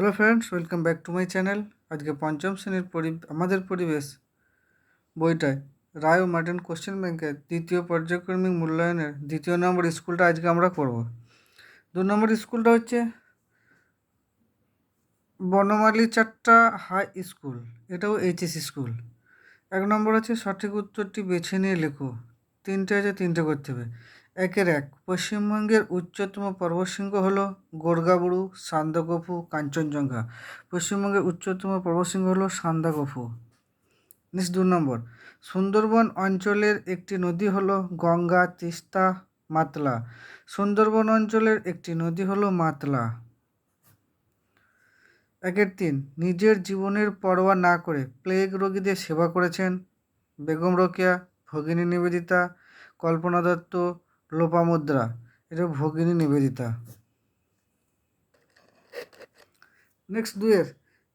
Hello friends welcome back to my channel আজকে পঞ্চম শ্রেণির পরি আমাদের পরিবেশ বইটায় রায় ও মার্টিন কোশ্চেন ব্যাংকের দ্বিতীয় পর্যায়ক্রমিক মূল্যায়নের দ্বিতীয় নম্বর স্কুলটা আজকে আমরা করব। দু নম্বর স্কুলটা হচ্ছে বনমালী চাট্টা হাই স্কুল, এটাও এইচএস স্কুল। এক নম্বর আছে সঠিক উত্তরটি বেছে নিয়ে লেখো। তিনটে আছে, তিনটে করতে হবে। একের এক। পশ্চিমবঙ্গের উচ্চতম পর্বতশৃঙ্গ হল গোর্গাবুড়ু সান্দাকফু কাঞ্চনজঙ্ঘা। পশ্চিমবঙ্গের উচ্চতম পর্বতশৃঙ্গ হল সান্দাকফু নেক্সট দু নম্বর। সুন্দরবন অঞ্চলের একটি নদী হল গঙ্গা, তিস্তা, মাতলা। সুন্দরবন অঞ্চলের একটি নদী হল মাতলা। একের তিন। নিজের জীবনের পরোয়া না করে প্লেগ রোগীদের সেবা করেছেন বেগম রোকেয়া, ভগিনী নিবেদিতা, কল্পনা দত্ত লোপামুদ্রা, এটা ভগিনী নিবেদিতা। নেক্সট দুয়ের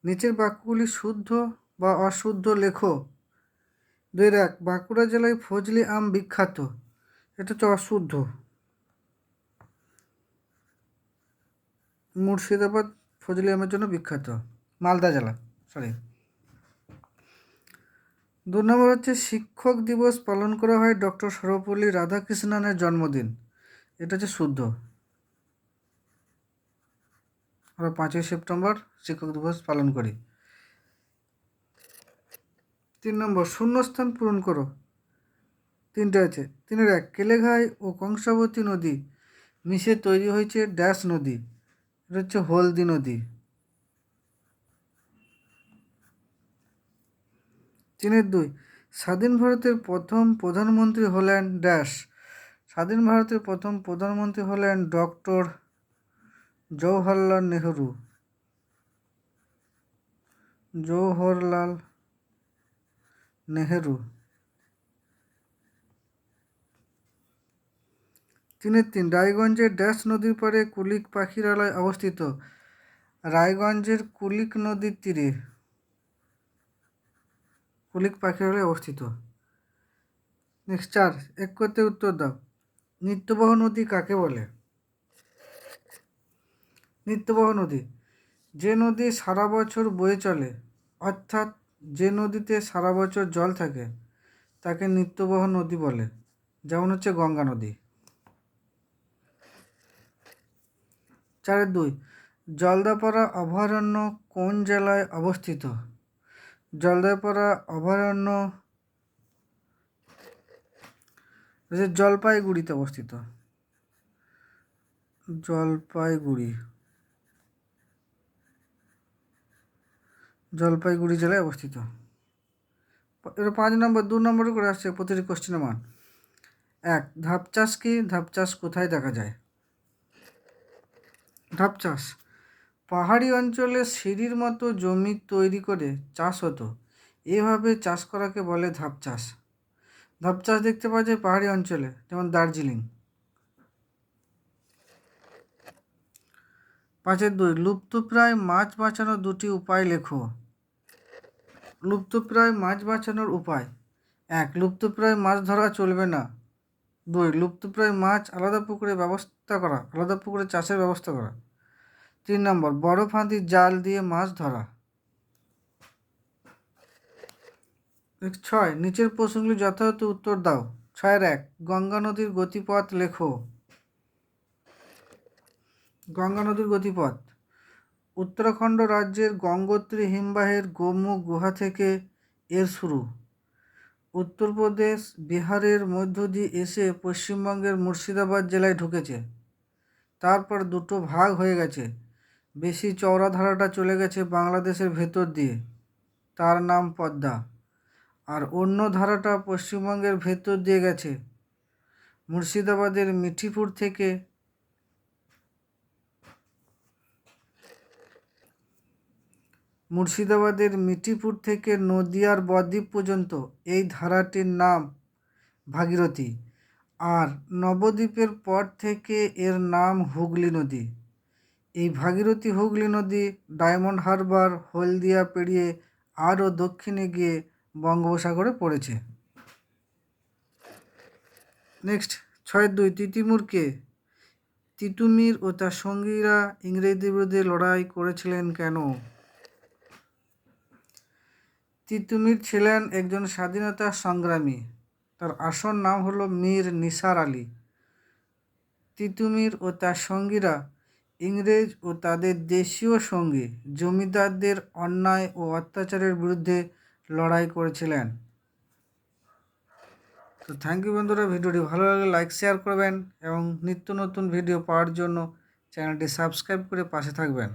নিচের বাক্যগুলি শুদ্ধ বা অশুদ্ধ লেখো। দুয়ের এক, বাঁকুড়া জেলায় ফজলি আম বিখ্যাত, এটা হচ্ছে অশুদ্ধ। মুর্শিদাবাদ ফজলি আমের জন্য বিখ্যাত, মালদা জেলা সরি দু নম্বর হচ্ছে শিক্ষক দিবস পালন করা হয় ডক্টর সর্বপল্লী রাধাকৃষ্ণনের জন্মদিন। এটা হচ্ছে শুদ্ধ। আমরা পাঁচই সেপ্টেম্বর শিক্ষক দিবস পালন করি। তিন নম্বর, শূন্যস্থান পূরণ করো। তিনটে আছে। তিনের এক, কেলেঘাই ও কংসাবতী নদী মিশে তৈরি হয়েছে ড্যাশ নদী। এটা হচ্ছে হলদি নদী। তিনের দুই। স্বাধীন ভারতের প্রথম প্রধানমন্ত্রী হলেন ড্যাশ। স্বাধীন ভারতের প্রথম প্রধানমন্ত্রী হলেন ডক্টর জওহরলাল নেহরু। জওহরলাল নেহেরু। তিনের তিন। রায়গঞ্জের ড্যাশ নদীর পাড়ে কুলিক পাখিরালয় অবস্থিত। রায়গঞ্জের কুলিক নদীর তীরে কুলিক পাখিরালয় অবস্থিত। নেক্সট চার, এক করতে উত্তর দাও। নিত্যবহ নদী কাকে বলে? নিত্যবহ নদী। যে নদী সারা বছর বয়ে চলে, অর্থাৎ যে নদীতে সারা বছর জল থাকে, তাকে নিত্যবহ নদী বলে। যেমন হচ্ছে গঙ্গা নদী। চারের দুই, জলদাপাড়া অভয়ারণ্য কোন জেলায় অবস্থিত? জলদাপাড়া অভয়ারণ্য জলপাইগুড়িতে অবস্থিত। জলপাইগুড়ি। জলপাইগুড়ি জেলায় অবস্থিত। এবার পাঁচ নম্বর, দু নম্বরে করে আসছে প্রতিটি কোশ্চেনের মান। এক ধাপ চাষ কি? ধাপ চাষ কোথায় দেখা যায়? ধাপ চাষ পাহাড়ি অঞ্চলে সিঁড়ির মতো জমি তৈরি করে চাষ হতো। এভাবে চাষ করাকে বলে ধাপ চাষ ধাপ চাষ দেখতে পাওয়া যায় পাহাড়ি অঞ্চলে, যেমন দার্জিলিং। পাঁচের দুই, লুপ্তপ্রায় মাছ বাঁচানোর দুটি উপায় লেখো। লুপ্তপ্রায় মাছ বাঁচানোর উপায়। এক, লুপ্তপ্রায় মাছ ধরা চলবে না। দুই, লুপ্তপ্রায় মাছ আলাদা পুকুরে ব্যবস্থা করা, আলাদা পুকুরে চাষের ব্যবস্থা করা। তিন নম্বর, বড় ফাঁদি জাল দিয়ে মাছ ধরা। ছয়, নিচের প্রশ্নগুলি যথাযথ উত্তর দাও। ছয়ের এক, গঙ্গা নদীর গতিপথ লেখো। গঙ্গা নদীর গতিপথ। উত্তরাখণ্ড রাজ্যের গঙ্গোত্রী হিমবাহের গোমুখ গুহা থেকে এর শুরু। উত্তরপ্রদেশ, বিহারের মধ্য দিয়ে এসে পশ্চিমবঙ্গের মুর্শিদাবাদ জেলায় ঢুকেছে। তারপর দুটো ভাগ হয়ে গেছে। বেশি চওড়া ধারাটা চলে গেছে বাংলাদেশের ভেতর দিয়ে। তার নাম পদ্মা। আর অন্য ধারাটা পশ্চিমবঙ্গের ভেতর দিয়ে গেছে। মুর্শিদাবাদের মিঠিপুর থেকে মুর্শিদাবাদের মিঠিপুর থেকে নদিয়ার বদ্বীপ পর্যন্ত এই ধারাটির নাম ভাগীরথী। আর নবদ্বীপের পর থেকে এর নাম হুগলি নদী। এই ভাগীরথী হুগলি নদী, ডায়মন্ড হারবার, হলদিয়া পেরিয়ে আরও দক্ষিণে গিয়ে বঙ্গোপসাগরে পড়েছে। নেক্সট, ছয় দুই, তিতিমুরকে। তিতুমির ও তার সঙ্গীরা ইংরেজদের বিরুদ্ধে লড়াই করেছিলেন কেন? তিতুমির ছিলেন একজন স্বাধীনতা সংগ্রামী। তার আসল নাম হলো মীর নিসার আলী। তিতুমির ও তার সঙ্গীরা ইংরেজ ও তাদের দেশীয় সঙ্গী জমিদারদের অন্যায় ও অত্যাচারের বিরুদ্ধে লড়াই করেছিলেন। তো থ্যাংক ইউ বন্ধুরা, ভিডিওটি ভালো লাগলে লাইক শেয়ার করবেন এবং নিত্য নতুন ভিডিও পাওয়ার জন্য চ্যানেলটি সাবস্ক্রাইব করে পাশে থাকবেন।